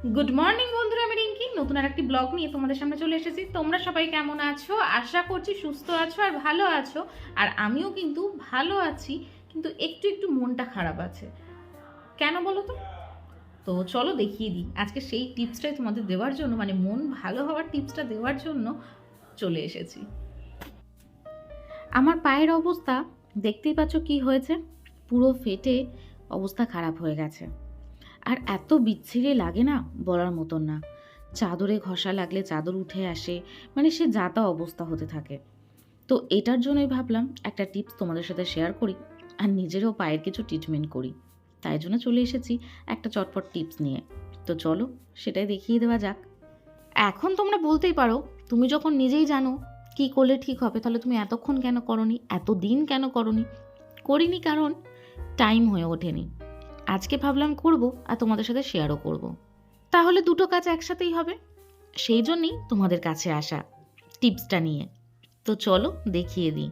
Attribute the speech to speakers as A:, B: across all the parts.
A: Good morning বন্ধুরা, আমি রিঙ্কি। নতুন আর একটি ব্লগ নিয়ে তোমাদের সামনে চলে এসেছি। তোমরা সবাই কেমন আছো? আশা করছি সুস্থ আছো আর ভালো আছো। আর আমিও কিন্তু ভালো আছি, কিন্তু একটু একটু মনটা খারাপ আছে। কেন বলো তো? তো চলো দেখিয়ে দিই। আজকে সেই টিপসটাই তোমাদের দেওয়ার জন্য মানে মন ভালো হওয়ার টিপসটা দেওয়ার জন্য চলে এসেছি। আমার পায়ের অবস্থা, দেখতেই পাচ্ছ কি হয়েছে? পুরো ফেটে অবস্থা খারাপ হয়ে গেছে। আর এত বিচ্ছিরি লাগে না বলার মতন না। চাদরে ঘষা লাগলে চাদর উঠে আসে মানে সে যাতা অবস্থা হতে থাকে। তো এটার জন্যই ভাবলাম একটা টিপস তোমাদের সাথে শেয়ার করি আর নিজেরও পায়ের কিছু ট্রিটমেন্ট করি। তাই জন্য চলে এসেছি একটা চটপট টিপস নিয়ে। তো চলো সেটাই দেখিয়ে দেওয়া যাক। এখন তোমরা বলতেই পারো, তুমি যখন নিজেই জানো কি করলে ঠিক হবে, তাহলে তুমি এতক্ষণ কেন করনি এত দিন কেন করনি? করিনি কারণ টাইম হয়ে ওঠেনি। আজকে ভাবলাম করব আর তোমাদের সাথে শেয়ারও করব। তাহলে দুটো কাজ একসাথেই হবে। সেই জন্যই তোমাদের কাছে আসা টিপসটা নিয়ে। তো চলো দেখিয়ে দিই।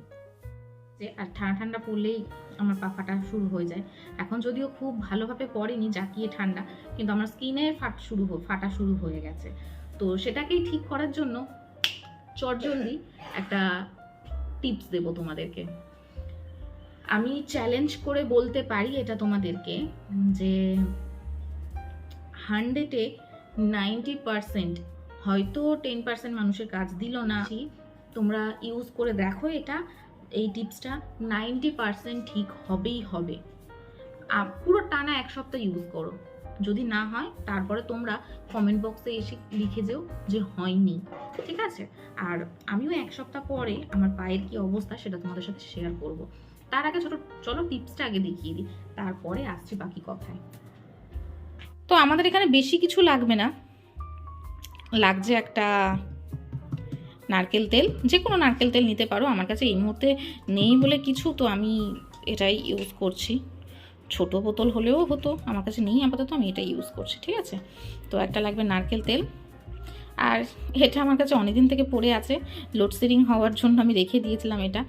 A: যে আর ঠান্ডা ঠান্ডা পড়লেই আমার পা ফাটা শুরু হয়ে যায়। এখন যদিও খুব ভালোভাবে পড়েনি, জাকিয়ে ঠান্ডা, কিন্তু আমার স্কিনে ফাট শুরু ফাটা শুরু হয়ে গেছে। তো সেটাকেই ঠিক করার জন্য চটজলদি একটা টিপস দেবো তোমাদেরকে। আমি চ্যালেঞ্জ করে বলতে পারি এটা তোমাদেরকে যে হান্ড্রেডে নাইনটি পারসেন্ট হয়তো টেন পার্সেন্ট মানুষের কাজ দিল না। তোমরা ইউজ করে দেখো এটা, এই টিপসটা নাইনটি পারসেন্ট ঠিক হবেই হবে। পুরো টানা এক সপ্তাহ ইউজ করো। যদি না হয়, তারপরে তোমরা কমেন্ট বক্সে এসে লিখে যেও যে হয়নি। ঠিক আছে? আর আমিও এক সপ্তাহ পরে আমার পায়ের কি অবস্থা সেটা তোমাদের সাথে শেয়ার করব। তার আগে ছোট, চলো টিপসটা আগে দেখিয়ে দিই। তারপরে আসছি বাকি কথায়। তো আমাদের এখানে বেশি কিছু লাগবে না। লাগছে একটা নারকেল তেল। যে কোনো নারকেল তেল নিতে পারো, আমার কাছে এই মুহূর্তে নেই বলে কিছু, তো আমি এটাই ইউজ করছি। ছোট বোতল হলেও হতো, আমার কাছে নেই আপাতত, আমি এটাই ইউজ করছি, ঠিক আছে? তো একটা লাগবে নারকেল তেল। আর এটা আমার কাছে অনেকদিন থেকে পড়ে আছে। লোডশেডিং হওয়ার জন্য আমি রেখে দিয়েছিলাম এটা।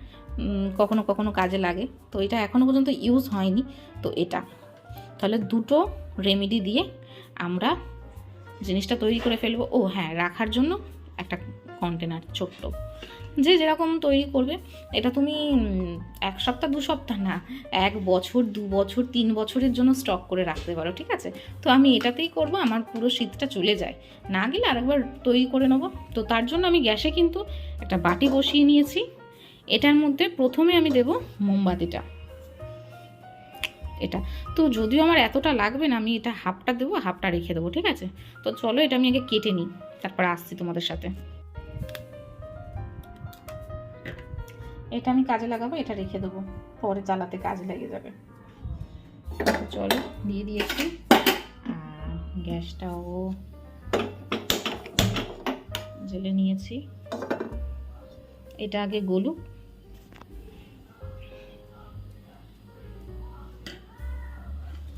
A: কখনো কখনো কাজে লাগে। তো এটা এখনও পর্যন্ত ইউজ হয়নি। তো এটা। তাহলে দুটো রেমেডি দিয়ে আমরা জিনিসটা তৈরি করে ফেলব। ও হ্যাঁ রাখার জন্য একটা কন্টেনার ছোট্ট। যে যেরকম তৈরি করবে। এটা তুমি এক সপ্তাহ, দু সপ্তাহ না, এক বছর, দু বছর, তিন বছরের জন্য স্টক করে রাখতে পারো, ঠিক আছে? তো আমি এটাতেই করব, আমার পুরো শীতটা চলে যায়। না গেলে আরেকবার তৈরি করে নেব। তো তার জন্য আমি গ্যাসে কিন্তু একটা বাটি বসিয়ে নিয়েছি। এটার মধ্যে প্রথমে আমি দেব মোমবাতিটা। এটা। তো যদিও আমার এতটা লাগবে না, আমি এটা হাফটা দেবো, হাফটা রেখে দেবো, ঠিক আছে? তো চলো এটা আমি আগে কেটে নিই, তারপর আসছি তোমাদের সাথে। এটা আমি কাজে লাগাবো, এটা রেখে দেবো, পরে জ্বালাতে কাজে লেগে যাবে। চলো, দিয়ে দিয়েছি। গ্যাসটাও জেলে নিয়েছি। এটা আগে গলুক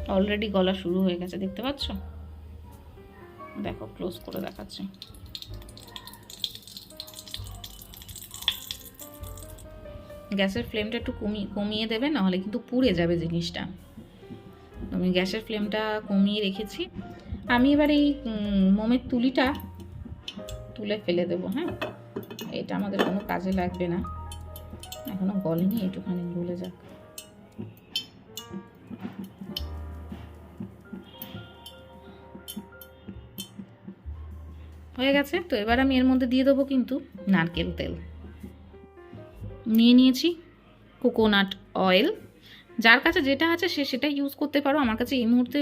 A: অলরেডি গলা শুরু হয়ে গেছে, দেখতে পাচ্ছ? দেখো ক্লোজ করে দেখাচ্ছি। গ্যাসের ফ্লেমটা একটু কমিয়ে কমিয়ে দেবে, নাহলে কিন্তু পুড়ে যাবে জিনিসটা। আমি গ্যাসের ফ্লেমটা কমিয়ে রেখেছি। আমি এবার এই মোমের তুলিটা তুলে ফেলে দেবো হ্যাঁ? এটা আমাদের কোনো কাজে লাগবে না। এখনও গলেনি, একটুখানি গলে যাক। হয়ে গেছে, তো এবার আমি এর মধ্যে দিয়ে দেবো কিন্তু নারকেল তেল। নিয়ে নিয়েছি কোকোনাট অয়েল। যার কাছে যেটা আছে সে সেটা ইউজ করতে পারো। আমার কাছে এই মুহূর্তে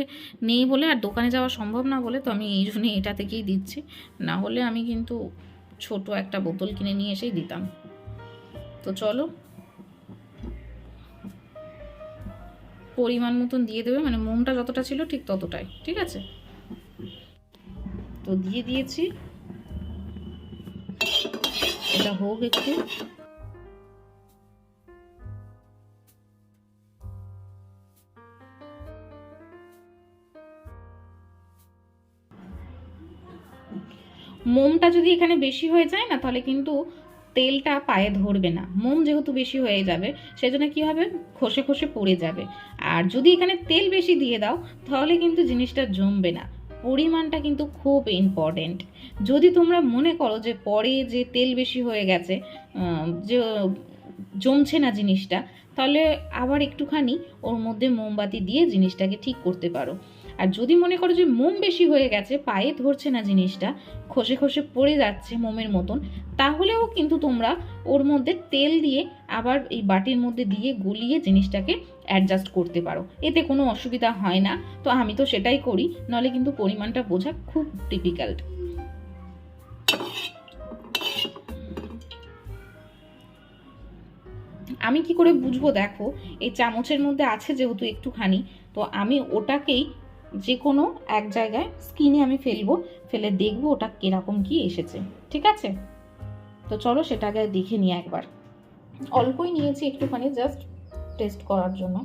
A: নেই বলে আর দোকানে যাওয়া সম্ভব না বলে তো আমি এই জন্যে এটা থেকেই দিচ্ছি। না হলে আমি কিন্তু ছোট একটা বোতল কিনে নিয়ে এসেই দিতাম। তো চলো। পরিমাণ মতন দিয়ে দেবে মানে মোমটা যতটা ছিল ঠিক ততটাই, ঠিক আছে? তো দিয়ে দিয়েছি এটা হোক একটু। মোমটা যদি এখানে বেশি হয়ে যায় না, তাহলে কিন্তু তেলটা পায়ে ধরবে না। মোম যেহেতু বেশি হয়ে যাবে, সেজন্য কি হবে? খসে খসে পড়ে যাবে। আর যদি এখানে তেল বেশি দিয়ে দাও, তাহলে কিন্তু জিনিসটা জমবে না। পরিমাণটা কিন্তু খুব ইম্পর্টেন্ট যদি তোমরা মনে করো যে পরে যে তেল বেশি হয়ে গেছে যে জমছে না জিনিসটা, তাহলে আবার একটুখানি ওর মধ্যে মোমবাতি দিয়ে জিনিসটাকে ঠিক করতে পারো। আর যদি মনে করো যে মোম বেশি হয়ে গেছে, পায়ে ধরছে না জিনিসটা, খসে খসে পড়ে যাচ্ছে মোমের মতন, তাহলেও কিন্তু তোমরা ওর মধ্যে তেল দিয়ে আবার এই বাটির মধ্যে দিয়ে গলিয়ে জিনিসটাকে অ্যাডজাস্ট করতে পারো। এতে কোনো অসুবিধা হয় না। তো আমি তো সেটাই করি নাহলে কিন্তু পরিমাণটা বোঝা খুব ডিফিকাল্ট আমি কি করে বুঝব দেখো, এই চামচের মধ্যে আছে যেহেতু একটুখানি, তো আমি ওটাকেই যে কোনো এক জায়গায় স্কিনে আমি ফেলব, ফেলে দেখব ওটা কীরকম কি এসেছে, ঠিক আছে? তো চলো সেটাকে দেখে নিই একবার। অল্পই নিয়েছি একটুখানি জাস্ট টেস্ট করার জন্য।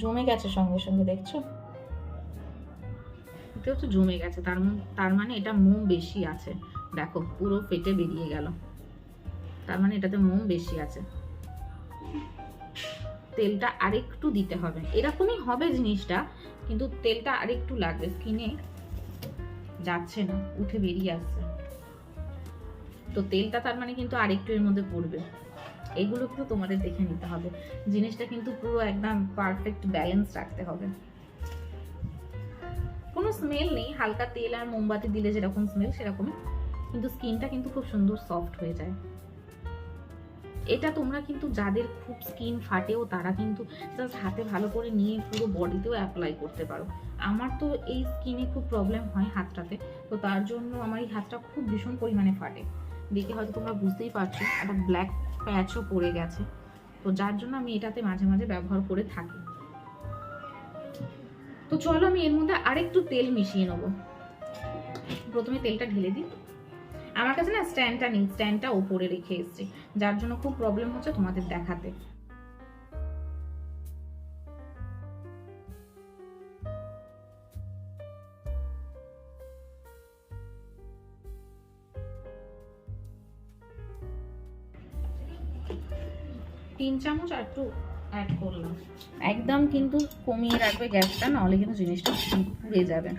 A: জমে গেছে সঙ্গে সঙ্গে, দেখছ? এতেও তো জমে গেছে, তার তার মানে এটা মোম বেশি আছে। দেখো, পুরো ফেটে বেরিয়ে গেল। তার মানে এটাতে মোম বেশি আছে। তেলটা আরেকটু দিতে হবে। এরকমই হবে জিনিসটা, কিন্তু তেলটা আরেকটু লাগবে। স্কিনে যাচ্ছে না, উঠে বেরিয়ে আসছে। তো তেলটা তার মানে কিন্তু আরেকটু এর মধ্যে পড়বে। এগুলো কিন্তু তোমাদের দেখে নিতে হবে। জিনিসটা কিন্তু পুরো একদম পারফেক্ট ব্যালেন্স রাখতে হবে। কোনো স্মেল নেই, হালকা তেল আর মোমবাতি দিলে যেরকম স্মেল সেরকমই। কিন্তু স্কিনটা কিন্তু খুব সুন্দর সফট হয়ে যায়। এটা তোমরা কিন্তু যাদের খুব স্কিন ফাটেও, তারা কিন্তু জাস্ট হাতে ভালো করে নিয়ে পুরো বডিতেও অ্যাপ্লাই করতে পারো। আমার তো এই স্কিনে খুব প্রবলেম হয় হাতটাতে। তো তার জন্য আমার এই হাতটা খুব ভীষণ পরিমাণে ফাটে। দেখে হয়তো তোমরা বুঝতেই পারছ, একটা ব্ল্যাক প্যাচও পড়ে গেছে। তো যার জন্য আমি এটাতে মাঝে মাঝে ব্যবহার করে থাকি। তো চলো আমি এর মধ্যে আরেকটু তেল মিশিয়ে নেব। প্রথমে তেলটা ঢেলে দিই। আমার কাছে না স্ট্যান্ডটা নেই স্ট্যান্ডটা ওপরে রেখে এসেছি। যার জন্য খুব প্রবলেম হচ্ছে তোমাদের দেখাতে। তিন চামচ আর একটু অ্যাড করলাম। একদম কিন্তু কমিয়ে রাখবে গ্যাসটা, নাহলে কিন্তু জিনিসটা পুড়ে যাবে।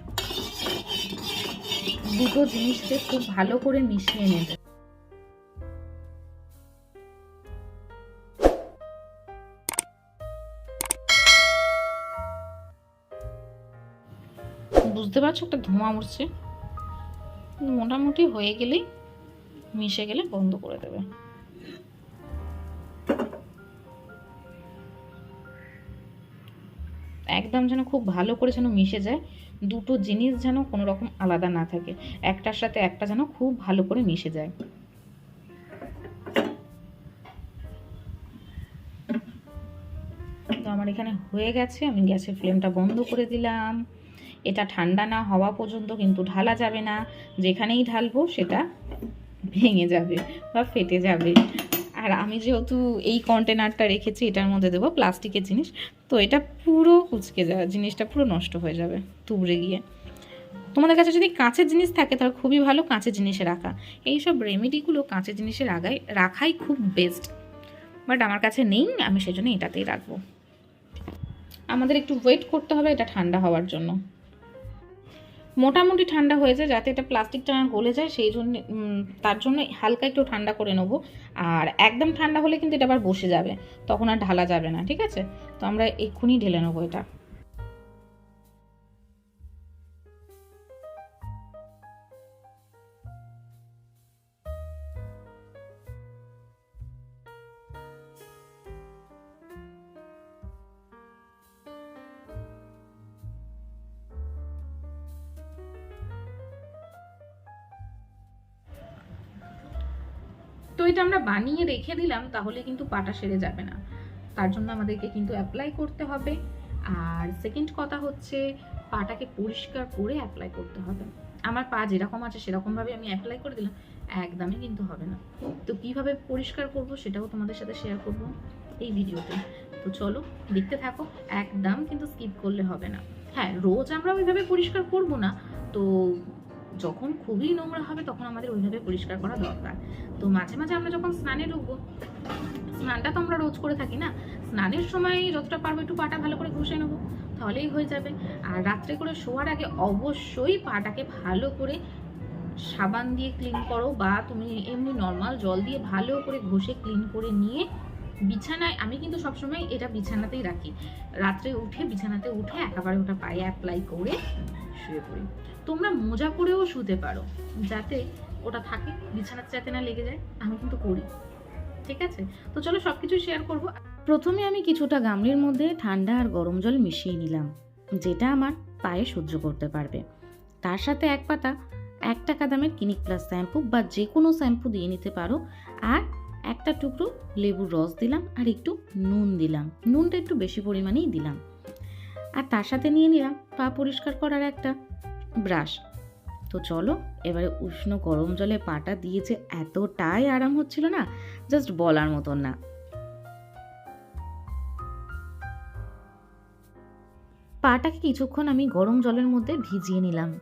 A: দুটো জিনিসকে খুব ভালো করে মিশিয়ে নেবে। বুঝতে পারছ একটা ধোঁয়া উঠছে? মোটামুটি হয়ে গেলেই মিশে গেলে বন্ধ করে দেবে। একদম যেন খুব ভালো করে যেন মিশে যায়, দুটো জিনিস যেন কোনো রকম আলাদা না থাকে, একটার সাথে একটা যেন খুব ভালো করে মিশে যায়। তো আমার এখানে হয়ে গেছে, আমি গ্যাসের ফ্লেমটা বন্ধ করে দিলাম। এটা ঠান্ডা না হওয়া পর্যন্ত কিন্তু ঢালা যাবে না, যেখানেই ঢালবো সেটা ভেঙে যাবে বা ফেটে যাবে। আর আমি যেহেতু এই কন্টেনারটা রেখেছি, এটার মধ্যে দেবো প্লাস্টিকের জিনিস তো এটা পুরো কুচকে যায় জিনিসটা পুরো নষ্ট হয়ে যাবে তুবড়ে গিয়ে। তোমাদের কাছে যদি কাঁচের জিনিস থাকে, তাহলে খুবই ভালো কাঁচের জিনিসে রাখা এই সব রেমেডিগুলো কাঁচের জিনিসে রাখাই রাখাই খুব বেস্ট বাট আমার কাছে নেই, আমি সেজন্য এটাতেই রাখব। আমাদের একটু ওয়েট করতে হবে, এটা ঠান্ডা হওয়ার জন্য। মোটামুটি ঠান্ডা হয়ে যায় যাতে এটা প্লাস্টিকটা না গলে যায়, সেই জন্য তার জন্য হালকা একটু ঠান্ডা করে নেব। আর একদম ঠান্ডা হলে কিন্তু এটা আবার বসে যাবে, তখন আর ঢালা যাবে না, ঠিক আছে? তো আমরা এক্ষুনি ঢেলে নেব এটা। এটা আমরা বানিয়ে রেখে দিলাম, তাহলে কিন্তু পাটা সেরে যাবে না। তার জন্য আমাদেরকে কিন্তু অ্যাপ্লাই করতে হবে। আর সেকেন্ড কথা হচ্ছে, পাটাকে পরিষ্কার করে অ্যাপ্লাই করতে হবে। আমার পা যেরকম আছে, সেরকমভাবে আমি অ্যাপ্লাই করে দিলাম, একদমই কিন্তু হবে না। তো কীভাবে পরিষ্কার করব সেটাও তোমাদের সাথে শেয়ার করব এই ভিডিওতে। তো চলো, দেখতে থাকো, একদম কিন্তু স্কিপ করলে হবে না। হ্যাঁ রোজ আমরা ওইভাবে পরিষ্কার করব না। তো যখন খুবই নোংরা হবে তখন আমাদের ওইভাবে পরিষ্কার করা দরকার। তো মাঝে মাঝে আমরা যখন স্নানে ঢুকবো, স্নানটা তো আমরা রোজ করে থাকি না, স্নানের সময় যতটা পারব একটু পাটা ভালো করে ঘষে নেব, তাহলেই হয়ে যাবে। আর রাত্রে করে শোয়ার আগে অবশ্যই পাটাকে ভালো করে সাবান দিয়ে ক্লিন করো বা তুমি এমনি নর্মাল জল দিয়ে ভালো করে ঘষে ক্লিন করে নিয়ে বিছানায়, আমি কিন্তু সবসময় এটা বিছানাতেই রাখি। রাত্রে উঠে, বিছানাতে উঠে একেবারে ওটা পায়ে অ্যাপ্লাই করে শুয়ে পড়ি। তোমরা মোজা পরেও শুতে পারো, যাতে ওটা থাকে, বিছানাতে যাতে না লেগে যায়, আমি কিন্তু করি। ঠিক আছে? তো চলো সব কিছু শেয়ার করব। প্রথমে আমি কিছুটা গামলির মধ্যে ঠান্ডা আর গরম জল মিশিয়ে নিলাম, যেটা আমার পায়ে সহ্য করতে পারবে। তার সাথে এক পাতা, এক টাকা দামের ক্লিনিক প্লাস শ্যাম্পু বা যে কোনো শ্যাম্পু দিয়ে নিতে পারো। আর একটা টুকরো লেবুর রস দিলাম আর একটু নুন দিলাম। নুনটা একটু বেশি পরিমাণেই দিলাম। আর তার সাথে নিয়ে নিলাম পা পরিষ্কার করার একটা ব্রাশ। তো চলো, এবারে উষ্ণ গরম জলে পাটা দিয়েছে এতটাই আরাম হচ্ছিল না জাস্ট বলার মতন না। পাটাকে কিছুক্ষণ আমি গরম জলের মধ্যে ভিজিয়ে নিলাম।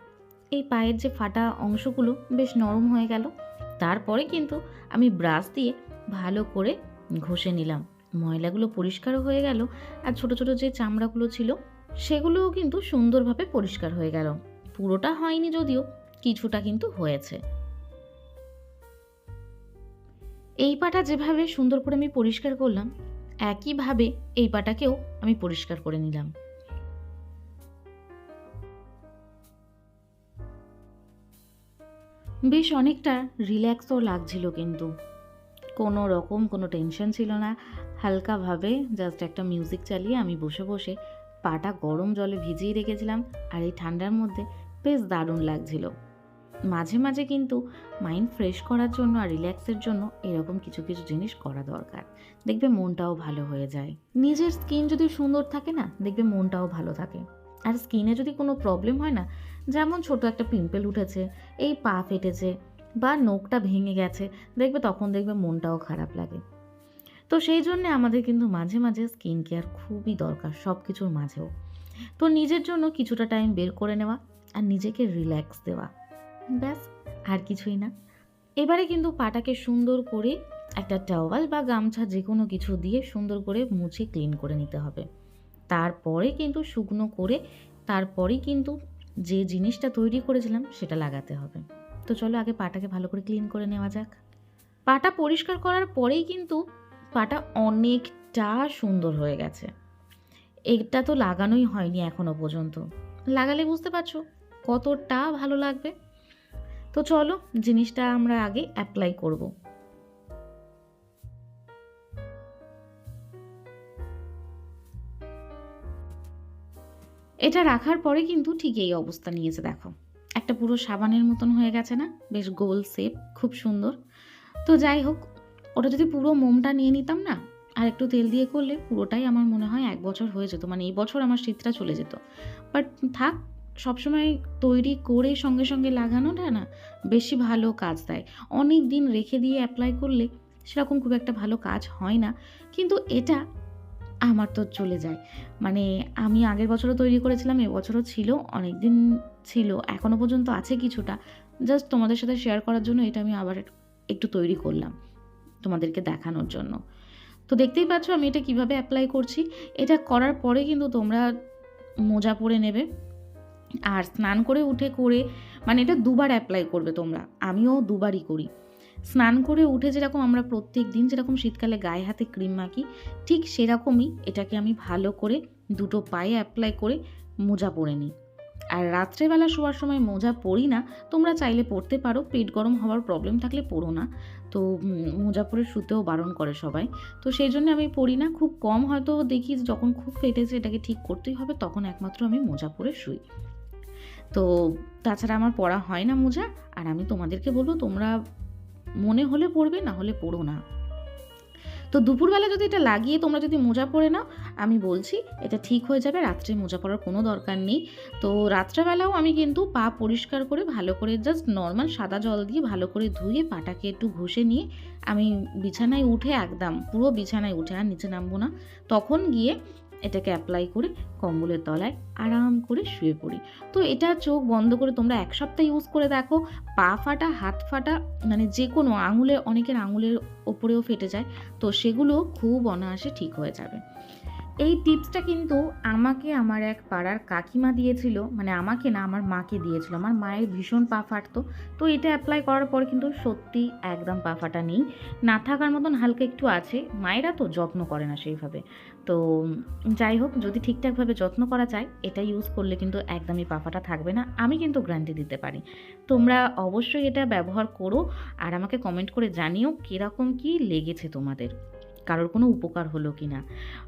A: এই পায়ের যে ফাটা অংশগুলো বেশ নরম হয়ে গেল। তারপরে কিন্তু আমি ব্রাশ দিয়ে ভালো করে ঘষে নিলাম। ময়লাগুলো পরিষ্কারও হয়ে গেল আর ছোট ছোট যে চামড়াগুলো ছিল, সেগুলোও কিন্তু সুন্দরভাবে পরিষ্কার হয়ে গেল। পুরোটা হয়নি যদিও, কিছুটা কিন্তু হয়েছে। এই পাটা যেভাবে সুন্দর করে আমি পরিষ্কার করলাম, একইভাবে এই পাটাকেও আমি পরিষ্কার করে নিলাম। বেশ অনেকটা রিল্যাক্সও লাগছিল কিন্তু। কোনো রকম কোনো টেনশন ছিল না। হালকাভাবে জাস্ট একটা মিউজিক চালিয়ে আমি বসে বসে পাটা গরম জলে ভিজিয়ে রেখেছিলাম আর এই ঠান্ডার মধ্যে বেশ দারুণ লাগছিল। মাঝে মাঝে কিন্তু মাইন্ড ফ্রেশ করার জন্য আর রিল্যাক্সের জন্য এরকম কিছু কিছু জিনিস করা দরকার। দেখবে মনটাও ভালো হয়ে যায়। নিজের স্কিন যদি সুন্দর থাকে না, দেখবে মনটাও ভালো থাকে। আর স্কিনে যদি কোনো প্রবলেম হয় না, যেমন ছোট একটা পিম্পল উঠেছে, এই পা ফেটেছে বা নোকটা ভেঙে গেছে, দেখবে তখন দেখবে মনটাও খারাপ লাগে। তো সেই জন্যে আমাদের কিন্তু মাঝে মাঝে স্কিন কেয়ার খুবই দরকার সব কিছুর মাঝেও। তো নিজের জন্য কিছুটা টাইম বের করে নেওয়া আর নিজেকে রিল্যাক্স দেওয়া। ব্যাস, আর কিছুই না। এবারে কিন্তু পাটাকে সুন্দর করে একটা টাওয়াল বা গামছা যে কোনো কিছু দিয়ে সুন্দর করে মুছে ক্লিন করে নিতে হবে। তারপরে কিন্তু শুকনো করে তারপরেই কিন্তু যে জিনিসটা তৈরি করেছিলাম সেটা লাগাতে হবে। তো চলো আগে পাটাকে ভালো করে ক্লিন করে নেওয়া যাক। পাটা পরিষ্কার করার পরেই কিন্তু পাটা অনেকটা সুন্দর হয়ে গেছে। এটা তো লাগানোই হয়নি এখনও পর্যন্ত। লাগালে বুঝতে পারছ কতটা ভালো লাগবে। তো চলো জিনিসটা আমরা আগে অ্যাপ্লাই করব। এটা রাখার পরে কিন্তু ঠিক এই অবস্থা নিয়েছে, দেখো। একটা পুরো সাবানের মতন হয়ে গেছে না? বেশ গোল শেপ খুব সুন্দর। তো যাই হোক, ওটা যদি পুরো মোমটা নিয়ে নিতাম না, আর একটু তেল দিয়ে করলে পুরোটাই আমার মনে হয় এক বছর হয়ে যেত। মানে এই বছর আমার শীতটা চলে যেত। বাট থাক, সবসময় তৈরি করে সঙ্গে সঙ্গে লাগানোটা না বেশি ভালো কাজ দেয়। অনেক দিন রেখে দিয়ে অ্যাপ্লাই করলে সেরকম খুব একটা ভালো কাজ হয় না। কিন্তু এটা আমার তো চলে যায়। মানে আমি আগের বছরও তৈরি করেছিলাম এবছরও ছিল অনেক দিন ছিল এখনও পর্যন্ত আছে কিছুটা। জাস্ট তোমাদের সাথে শেয়ার করার জন্য এটা আমি আবার একটু তৈরি করলাম তোমাদেরকে দেখানোর জন্য। তো দেখতেই পাচ্ছ আমি এটা কীভাবে অ্যাপ্লাই করছি। এটা করার পরে কিন্তু তোমরা মোজা পরে নেবে আর স্নান করে উঠে, করে মানে এটা দুবার অ্যাপ্লাই করবে তোমরা। আমিও দুবারই করি। স্নান করে উঠে যেরকম আমরা প্রত্যেক দিন যেরকম শীতকালে গায়ে হাতে ক্রিম মাখি, ঠিক সেরকমই এটাকে আমি ভালো করে দুটো পায়ে অ্যাপ্লাই করে মোজা পরে নিই। আর রাত্রেবেলা শোয়ার সময় মোজা পরি না, তোমরা চাইলে পরতে পারো, পেট গরম হওয়ার প্রবলেম থাকলে পরো না। তো মোজা পরে শুতেও বারণ করে সবাই। তো সেই জন্য আমি পড়ি না, খুব কম হয়তো দেখি যখন খুব ফেটেছে এটাকে ঠিক করতেই হবে, তখন একমাত্র আমি মোজা পরে শুই। তো, তাছাড়া আমার পড়া হয় না মোজা, আর আমি তোমাদেরকে বলব তোমরা মনে হলে পড়বে, না হলে পড়ো না। তো দুপুরবেলা যদি এটা লাগিয়ে তোমরা যদি মোজা পরে নাও, আমি বলছি এটা ঠিক হয়ে যাবে, রাত্রে মোজা পরার কোনো দরকার নেই। তো রাত্রেবেলাও আমি কিন্তু পা পরিষ্কার করে ভালো করে জাস্ট নর্মাল সাদা জল দিয়ে ভালো করে ধুয়ে পাটাকে একটু ঘষে নিয়ে আমি বিছানায় উঠে একদম পুরো বিছানায় উঠে, আর নিচে নামবো না। তখন গিয়ে এটাকে অ্যাপ্লাই করে কম্বলের তলায় আরাম করে শুয়ে পড়ি। তো এটা চোখ বন্ধ করে তোমরা এক সপ্তাহ ইউজ করে দেখো, পা ফাটা, হাত ফাটা মানে যে কোনো আঙুলে, অনেকের আঙুলের ওপরেও ফেটে যায়, তো সেগুলো খুব অনায়াসে ঠিক হয়ে যাবে। এই টিপসটা কিন্তু আমাকে আমার এক পাড়ার কাকিমা দিয়েছিল মানে আমাকে না, আমার মাকে দিয়েছিল। আমার মায়ের ভীষণ পা ফাটতো, তো এটা অ্যাপ্লাই করার পর কিন্তু সত্যি একদম পা ফাটা নেই। না থাকার মতন হালকা একটু আছে, মায়েরা তো যত্ন করে না সেইভাবে। তো যাই হোক, যদি ঠিকঠাকভাবে যত্ন করা যায়, এটা ইউজ করলে কিন্তু একদমই পাফাটা থাকবে না। আমি কিন্তু গ্যারান্টি দিতে পারি। তোমরা অবশ্যই এটা ব্যবহার করো আর আমাকে কমেন্ট করে জানিও কীরকম কি লেগেছে তোমাদের। কারোর কোনো উপকার হলো কি না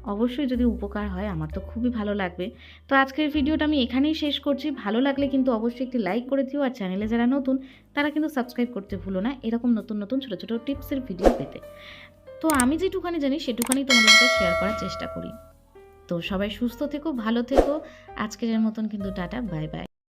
A: অবশ্যই যদি উপকার হয়, আমার তো খুবই ভালো লাগবে। তো আজকের ভিডিওটা আমি এখানেই শেষ করছি। ভালো লাগলে কিন্তু অবশ্যই একটি লাইক করে দিও আর চ্যানেলে যারা নতুন, তারা কিন্তু সাবস্ক্রাইব করতে ভুলো না। এরকম নতুন নতুন ছোটো ছোটো টিপসের ভিডিও পেতে। তো আমি যেটুখানি জানি, সেটুখানি তোমাদের সাথে শেয়ার করার চেষ্টা করি। তো সবাই সুস্থ থেকো, ভালো থেকো। আজকের মতন কিন্তু টাটা বাই বাই